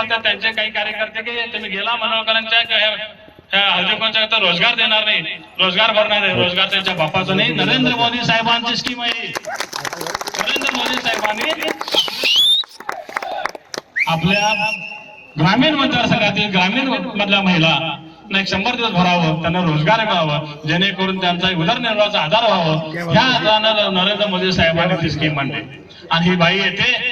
शिट्टी त्यांचे काही कार्यकर्ते की तुम्ही गेला मनोहरकरांच्या हळदीकोणच्या तर रोजगार देणार नाही. रोजगार भरणार नाही. रोजगार त्यांच्या बापाचा नाही. नरेंद्र मोदी साहेबांची स्कीम आहे नरेंद्र मोदी साहेबांनी आपल्या ग्रामीण मतदारसंघातील ग्रामीण मधल्या महिला एक शंभर दिवस भरावं त्यांना रोजगार मिळावं जेणेकरून त्यांचा उदरनिर्वाहाचा आधार व्हावं. ह्या आधारानं नरेंद्र मोदी साहेबांनी ती स्कीम मांडली. आणि ही बाई येते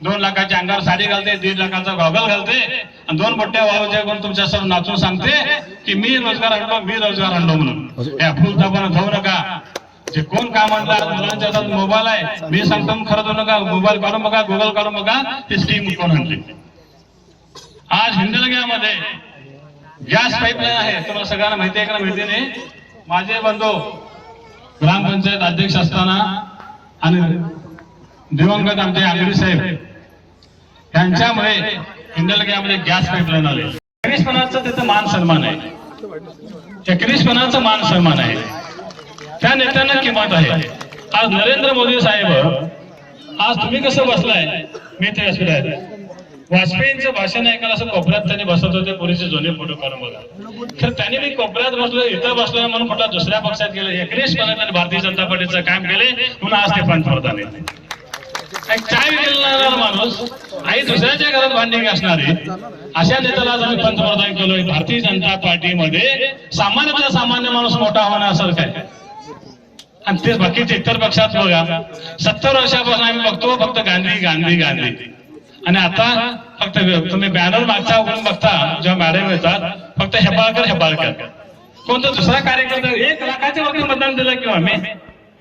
दोन लाखाच्या अंगावर साडी घालते दीड लाखाचा गॉगल घालते आणि दोन मोठ्या वाळूच्या करून तुमच्या सर्व नाचून सांगते की मी रोजगार आणलो मी रोजगार आणलो म्हणून. या फुलतापणा जाऊ नका. जे कोण काय म्हणतात मुलांच्या हातात मोबाईल आहे. मी सांगतो खरं जाऊ नका. मोबाईल काढून बघा गुगल काढून बघा ती स्कीम कोण आणली? आज हिंदलग्यामध्ये गॅस पाईपलाईन आहे. तुम्हाला सगळ्यांना माहिती आहे का माहिती नाही? माझे बंधू ग्रामपंचायत अध्यक्ष असताना आणि दिवंगत आमचे आंगडी साहेब त्यांच्यामुळे हिंदलग्यामध्ये गॅस पाईपलाईन आले. एकवीसपणाचं तिथं मान सन्मान आहे. एकवीसपणाचा मान सन्मान आहे. त्या नेत्यांना किंमत आहे. आज नरेंद्र मोदी साहेब आज तुम्ही कसं बसलाय? मी ते असले आहे. वाजपेयींचं भाषण ऐकायला असं कोपऱ्यात त्यांनी बसत होते पुरीचे जुने फोटो काढून बघा. तर त्यांनी मी कोपऱ्यात बसलो इथं बसलोय म्हणून कुठला दुसऱ्या पक्षात गेले. एकवीसपणे त्यांनी भारतीय जनता पार्टीचं काम केले. म्हणून आज ते पंतप्रधान आहेत. काय चाय माणूस आई दुसऱ्याच्या घरात भांडी असणारी अशा नेत्याला जर आम्ही पंतप्रधान केलोय. भारतीय जनता पार्टीमध्ये सामान्यातला सामान्य माणूस मोठा होणं असं काय? आणि तेच बाकीचे इतर पक्षात बघा सत्तर वर्षापासून आम्ही बघतो फक्त गांधी गांधी गांधी. आणि आता फक्त तुम्ही बॅनर मागचा उघडून बघता जेव्हा मॅडम येतात फक्त हेबाळकर हेबाळकर. कोणता दुसरा कार्यकर्ता एक लाखाच्या वरती मतदान दिलं किंवा आम्ही?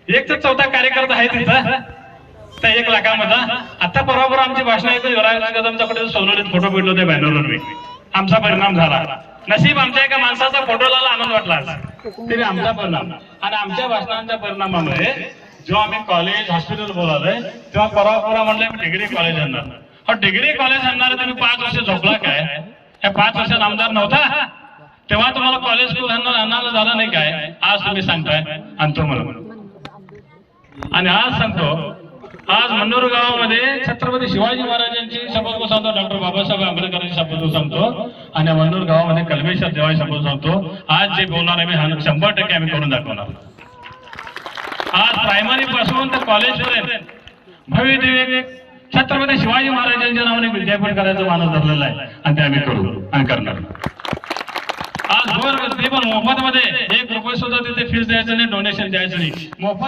एक तर चौथा कार्यकर्ता आहे तिथं. त्या एक लाखामधला. आता बरोबर आमची भाषण ऐकून युवराज कदमच्याकडे सोनवलीत फोटो भेटलो ते बॅनरवर मी आमचा परिणाम झाला. नशीब आमच्या एका माणसाचा फोटो लावला आनंद वाटला तरी आमचा परिणाम. आणि आमच्या भाषणांच्या परिणामामुळे जेव्हा आम्ही कॉलेज हॉस्पिटल बोलावलंय तेव्हा परवा म्हणलं मी डिग्री कॉलेज आणणार. हो डिग्री कॉलेज आणणार तुम्ही पाच वर्ष झोपला काय? या पाच वर्षात आमदार नव्हता? तेव्हा तुम्हाला कॉलेज स्कूल आणणार झालं नाही काय? आज तुम्ही सांगताय. आणतो म्हणून आणि आज सांगतो आज मनोर गावामध्ये छत्रपती शिवाजी महाराजांची शपथ सांगतो डॉक्टर बाबासाहेब आंबेडकरांची शपथ सांगतो आणि मनोर गावामध्ये कलमेश्वर देवाची शपथ सांगतो. आज जे बोलणार आहे मी शंभर टक्के आम्ही करून दाखवणार. आज प्रायमरी पासून तर कॉलेज पर्यंत भव्य छत्रपती शिवाजी महाराजांच्या नावाने विद्यापीठ करायचं मानस धरलेलं आहे आणि ते आम्ही करू आणि करणार. आज दोन पण मोफत मध्ये एक रुपये सुद्धा तिथे फीस द्यायचं नाही डोनेशन द्यायचं नाही. मोफत